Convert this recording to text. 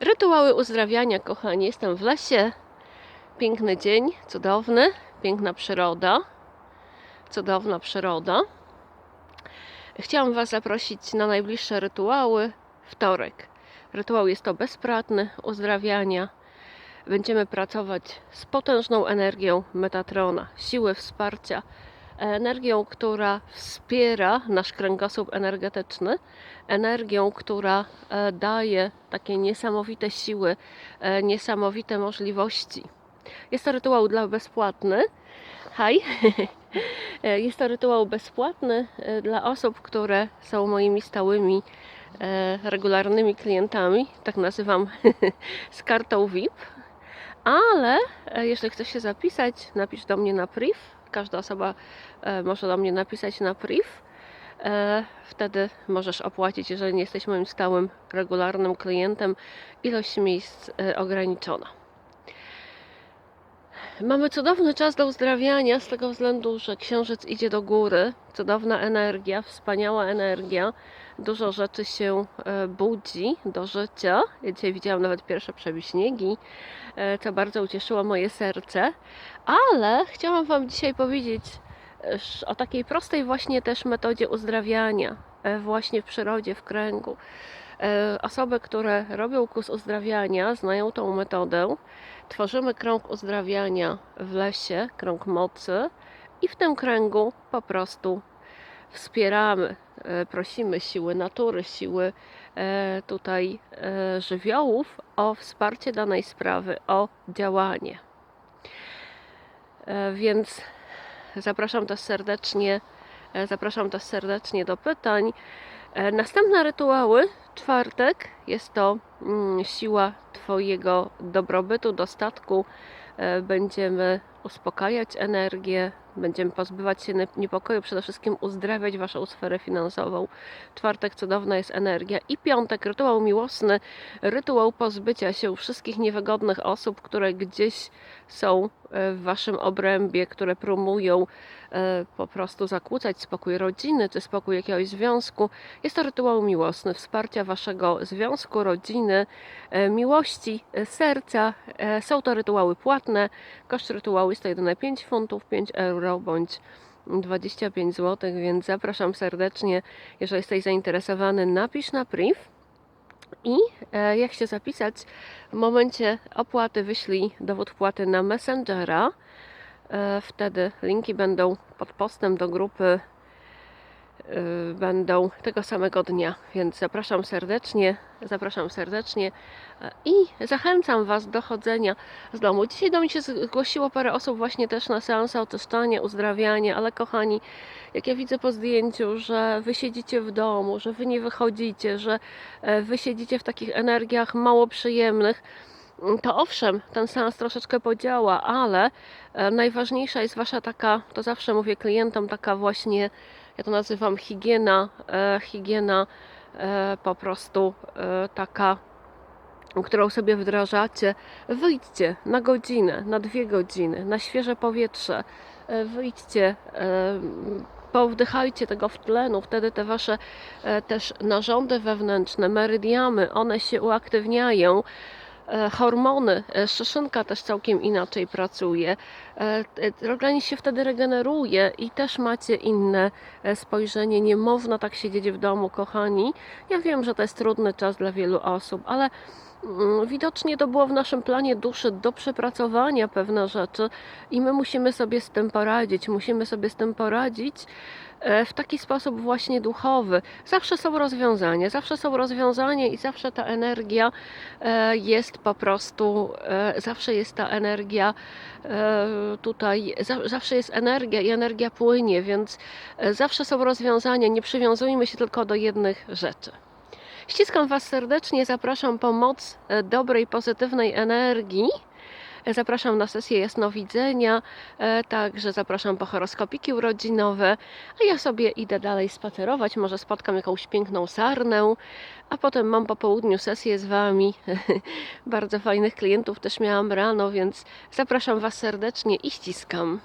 Rytuały uzdrawiania, kochani. Jestem w lesie. Piękny dzień, cudowny, piękna przyroda. Cudowna przyroda. Chciałam Was zaprosić na najbliższe rytuały. Wtorek. Rytuał jest to bezpłatny uzdrawiania. Będziemy pracować z potężną energią Metatrona, siły wsparcia, energią, która wspiera nasz kręgosłup energetyczny, energią, która e, daje takie niesamowite siły, e, niesamowite możliwości. Jest to rytuał dla bezpłatny. Hej. E, Jest to rytuał bezpłatny e, dla osób, które są moimi stałymi, regularnymi klientami, tak nazywam z kartą VIP. Ale jeżeli chcesz się zapisać, napisz do mnie na priv. Każda osoba e, może do mnie napisać na priv. E, Wtedy możesz opłacić, jeżeli nie jesteś moim stałym, regularnym klientem, ilość miejsc e, ograniczona. Mamy cudowny czas do uzdrawiania z tego względu, że księżyc idzie do góry. Cudowna energia, wspaniała energia. Dużo rzeczy się e, budzi do życia. Ja dzisiaj widziałam nawet pierwsze przebiśniegi, e, co bardzo ucieszyło moje serce. Ale chciałam Wam dzisiaj powiedzieć e, o takiej prostej właśnie też metodzie uzdrawiania, e, właśnie w przyrodzie, w kręgu. E, Osoby, które robią kurs uzdrawiania, znają tą metodę. Tworzymy krąg uzdrawiania w lesie, krąg mocy i w tym kręgu po prostu wspieramy, e, prosimy siły natury, siły e, tutaj żywiołów o wsparcie danej sprawy, o działanie. Więc zapraszam też serdecznie, zapraszam też serdecznie do pytań. E, Następne rytuały, czwartek, jest to mm, siła Twojego dobrobytu, dostatku. E, Będziemy uspokajać energię, będziemy pozbywać się niepokoju, przede wszystkim uzdrawiać Waszą sferę finansową. Czwartek cudowna jest energia. I piątek, rytuał miłosny, rytuał pozbycia się wszystkich niewygodnych osób, które gdzieś są e, w Waszym obrębie, które promują po prostu zakłócać spokój rodziny czy spokój jakiegoś związku. Jest to rytuał miłosny, wsparcia waszego związku, rodziny, e, miłości, e, serca. E, Są to rytuały płatne. Koszt rytuału jest to jedyne 5 funtów, 5 euro bądź 25 zł, więc zapraszam serdecznie. Jeżeli jesteś zainteresowany, napisz na priv. I e, jak się zapisać? W momencie opłaty wyślij dowód wpłaty na Messengera. E, Wtedy linki będą pod postem do grupy y, będą tego samego dnia, więc zapraszam serdecznie, zapraszam serdecznie e, i zachęcam Was do chodzenia z domu. Dzisiaj do mnie się zgłosiło parę osób właśnie też na seanse oczyszczania, uzdrawiania, ale kochani, jak ja widzę po zdjęciu, że Wy siedzicie w domu, że Wy nie wychodzicie, że e, Wy siedzicie w takich energiach mało przyjemnych, to owszem, ten seans troszeczkę podziała, ale e, najważniejsza jest Wasza taka, to zawsze mówię klientom, taka właśnie ja to nazywam higiena, e, higiena e, po prostu taka, którą sobie wdrażacie. Wyjdźcie na godzinę, na dwie godziny, na świeże powietrze. Wyjdźcie, powdychajcie tego w tlenu, wtedy te wasze też narządy wewnętrzne, merydiamy, one się uaktywniają. E, Hormony, e, szyszynka też całkiem inaczej pracuje. E, Organizm się wtedy regeneruje i też macie inne spojrzenie. Nie można tak siedzieć w domu, kochani. Ja wiem, że to jest trudny czas dla wielu osób, ale mm, widocznie to było w naszym planie duszy do przepracowania pewne rzeczy i my musimy sobie z tym poradzić. Musimy sobie z tym poradzić w taki sposób właśnie duchowy. Zawsze są rozwiązania, zawsze są rozwiązania i zawsze ta energia e, jest po prostu, e, zawsze jest ta energia e, tutaj, za- zawsze jest energia i energia płynie, więc e, zawsze są rozwiązania. Nie przywiązujmy się tylko do jednych rzeczy. Ściskam Was serdecznie, zapraszam po moc e, dobrej, pozytywnej energii. Zapraszam na sesję jasnowidzenia, e, także zapraszam po horoskopiki urodzinowe, a ja sobie idę dalej spacerować, może spotkam jakąś piękną sarnę, a potem mam po południu sesję z Wami. Bardzo fajnych klientów też miałam rano, więc zapraszam Was serdecznie i ściskam.